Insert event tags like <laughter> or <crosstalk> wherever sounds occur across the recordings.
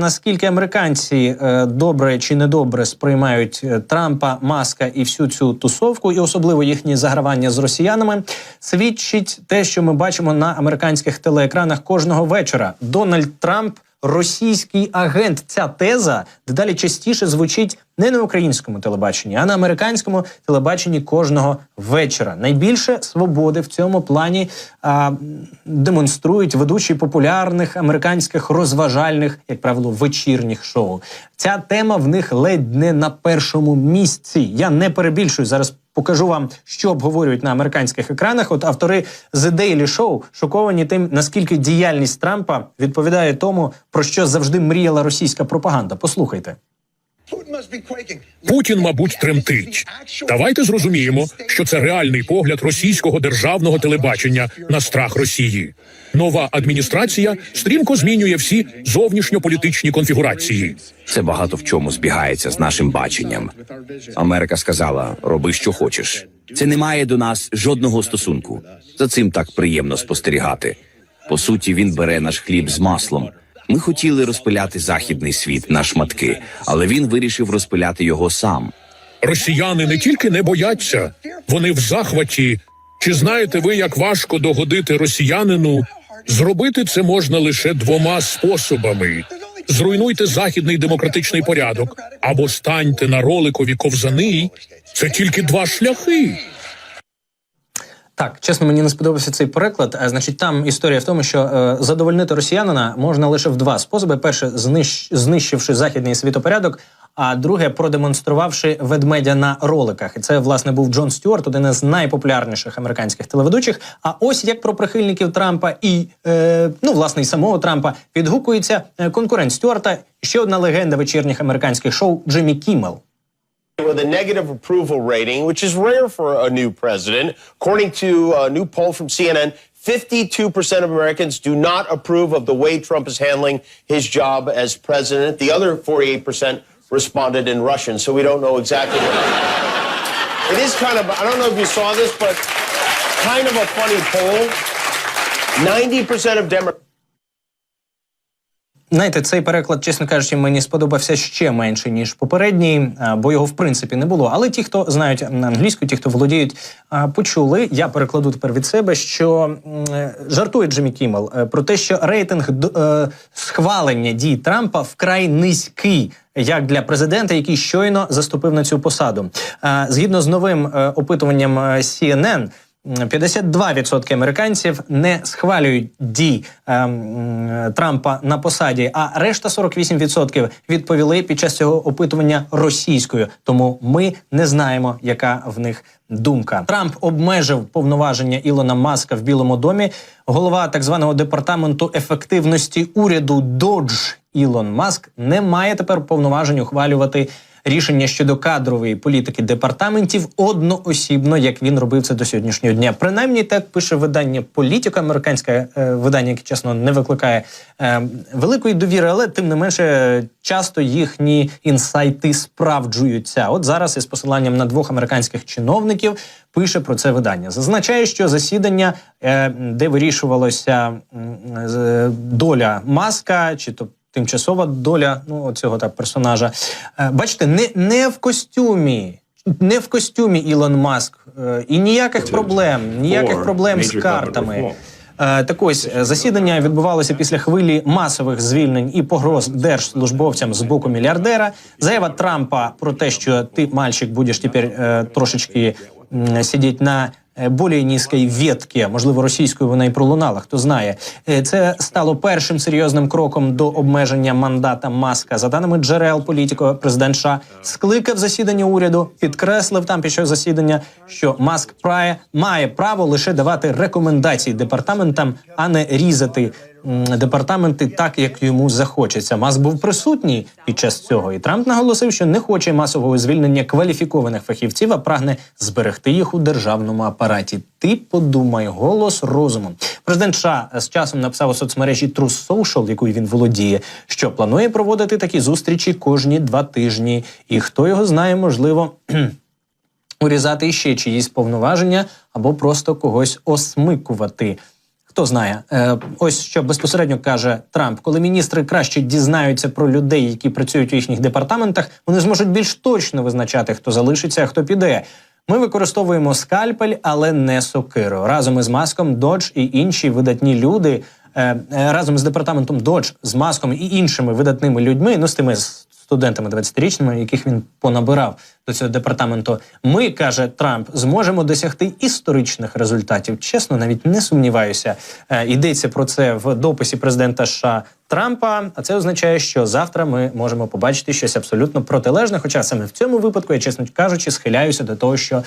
Наскільки американці е, добре чи недобре сприймають е, Трампа, Маска і всю цю тусовку, і особливо їхні загравання з росіянами, свідчить те, що ми бачимо на американських телеекранах кожного вечора. Дональд Трамп російський агент. Ця теза дедалі частіше звучить не на українському телебаченні, а на американському телебаченні кожного вечора. Найбільше свободи в цьому плані а, демонструють ведучі популярних американських розважальних, як правило, вечірніх шоу. Ця тема в них ледь не на першому місці. Я не перебільшую зараз. Покажу вам, що обговорюють на американських екранах. От автори The Daily Show шоковані тим, наскільки діяльність Трампа відповідає тому, про що завжди мріяла російська пропаганда. Послухайте. Путін, мабуть, тремтить. Давайте зрозуміємо, що це реальний погляд російського державного телебачення на страх Росії. Нова адміністрація стрімко змінює всі зовнішньополітичні конфігурації. Це багато в чому збігається з нашим баченням. Америка сказала: роби, що хочеш. Це не має до нас жодного стосунку. За цим так приємно спостерігати. По суті, він бере наш хліб з маслом. Ми хотіли розпиляти західний світ на шматки, але він вирішив розпиляти його сам. Росіяни не тільки не бояться, вони в захваті. Чи знаєте ви, як важко догодити росіянину? Зробити це можна лише двома способами: зруйнуйте західний демократичний порядок або станьте на роликові ковзани. Це тільки два шляхи. Так, чесно, мені не сподобався цей переклад. А, значить, там історія в тому, що е, задовольнити росіянина можна лише в два способи: перше, знищ, знищивши західний світопорядок. А друге, продемонструвавши ведмедя на роликах, і це власне був Джон Стюарт, один із найпопулярніших американських телеведучих. А ось як про прихильників Трампа і е, ну власне і самого Трампа відгукується е, конкурент Стюарта, ще одна легенда вечірніх американських шоу Джиммі Кіммел. With a negative approval rating, which is rare for a new president. According to a new poll from CNN, 52% of Americans do not approve of the way Trump is handling his job as president. The other 48% responded in Russian, so we don't know exactly what. <laughs> It is kind of, I don't know if you saw this, but kind of a funny poll. 90% of Democrats. Знаєте, цей переклад, чесно кажучи, мені сподобався ще менше ніж попередній, бо його в принципі не було. Але ті, хто знають англійську, ті, хто володіють, почули. Я перекладу тепер від себе, що е, жартує Джиммі Кіммел е, про те, що рейтинг е, схвалення дій Трампа вкрай низький. Як для президента, який щойно заступив на цю посаду, згідно з новим е, опитуванням е, CNN, 52% американців не схвалюють дій ем, Трампа на посаді, а решта 48% відповіли під час цього опитування російською. Тому ми не знаємо, яка в них думка. Трамп обмежив повноваження Ілона Маска в Білому домі. Голова так званого департаменту ефективності уряду Додж Ілон Маск не має тепер повноважень ухвалювати рішення щодо кадрової політики департаментів одноосібно, як він робив це до сьогоднішнього дня. Принаймні так пише видання Політика, американське е, видання, яке чесно не викликає е, великої довіри, але тим не менше часто їхні інсайти справджуються. От зараз із посиланням на двох американських чиновників пише про це видання. Зазначає, що засідання, е, де вирішувалося з- доля маска, чи то тимчасова доля ну цього так персонажа. Е, Бачите, не, не в костюмі. Не в костюмі Ілон Маск е, і ніяких проблем, ніяких проблем з картами. Е, Так ось засідання відбувалося після хвилі масових звільнень і погроз держслужбовцям з боку мільярдера. Заява Трампа про те, що ти, мальчик, будеш тепер трошечки сидіти на более низькій ветки, можливо, російською вона і пролунала. Хто знає, Е, це стало першим серйозним кроком до обмеження мандата Маска. За даними джерел політико, президент США скликав засідання уряду, підкреслив там під час засідання, що Маск прає має право лише давати рекомендації департаментам, а не різати департаменти так, як йому захочеться. Маск був присутній під час цього, і Трамп наголосив, що не хоче масового звільнення кваліфікованих фахівців, а прагне зберегти їх у державному апараті. Ти подумай, голос розуму. Президент США з часом написав у соцмережі True Social, якою він володіє, що планує проводити такі зустрічі кожні два тижні. І хто його знає, можливо. <clears throat> урізати ще чиїсь повноваження або просто когось осмикувати. Хто знає, Е, ось що безпосередньо каже Трамп, коли міністри краще дізнаються про людей, які працюють у їхніх департаментах, вони зможуть більш точно визначати, хто залишиться, а хто піде. Ми використовуємо скальпель, але не сокиру. Разом із маском Додж і інші видатні люди е, е, разом з департаментом Додж, з маском і іншими видатними людьми, ну з тими студентами 20-річними, яких він понабирав до цього департаменту. Ми каже Трамп, зможемо досягти історичних результатів. Чесно, навіть не сумніваюся. Е, йдеться про це в дописі президента США Трампа. А це означає, що завтра ми можемо побачити щось абсолютно протилежне. Хоча саме в цьому випадку я, чесно кажучи, схиляюся до того, що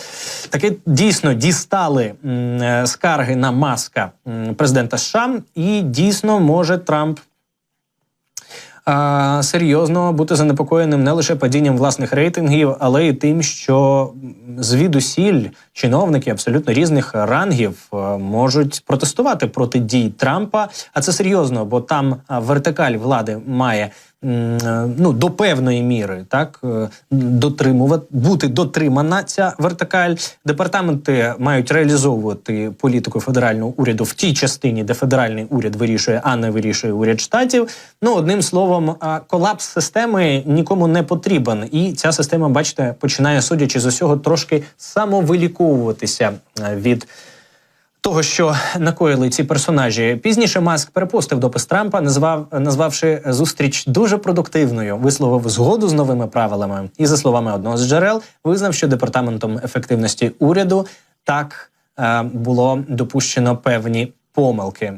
таки дійсно дістали е, скарги на маска президента США, і дійсно може Трамп серйозно бути занепокоєним не лише падінням власних рейтингів, але й тим, що звідусіль чиновники абсолютно різних рангів е, можуть протестувати проти дій Трампа. А це серйозно, бо там вертикаль влади має. Ну, до певної міри, так е, дотримувати бути дотримана ця вертикаль. Департаменти мають реалізовувати політику федерального уряду в тій частині, де федеральний уряд вирішує, а не вирішує уряд штатів. Ну одним словом, колапс системи нікому не потрібен, і ця система, бачите, починає, судячи з усього, трошки самовиліковуватися е, від. Того, що накоїли ці персонажі, пізніше Маск перепостив допис Трампа, назвав назвавши зустріч дуже продуктивною, висловив згоду з новими правилами. І за словами одного з джерел, визнав, що департаментом ефективності уряду так е, було допущено певні помилки.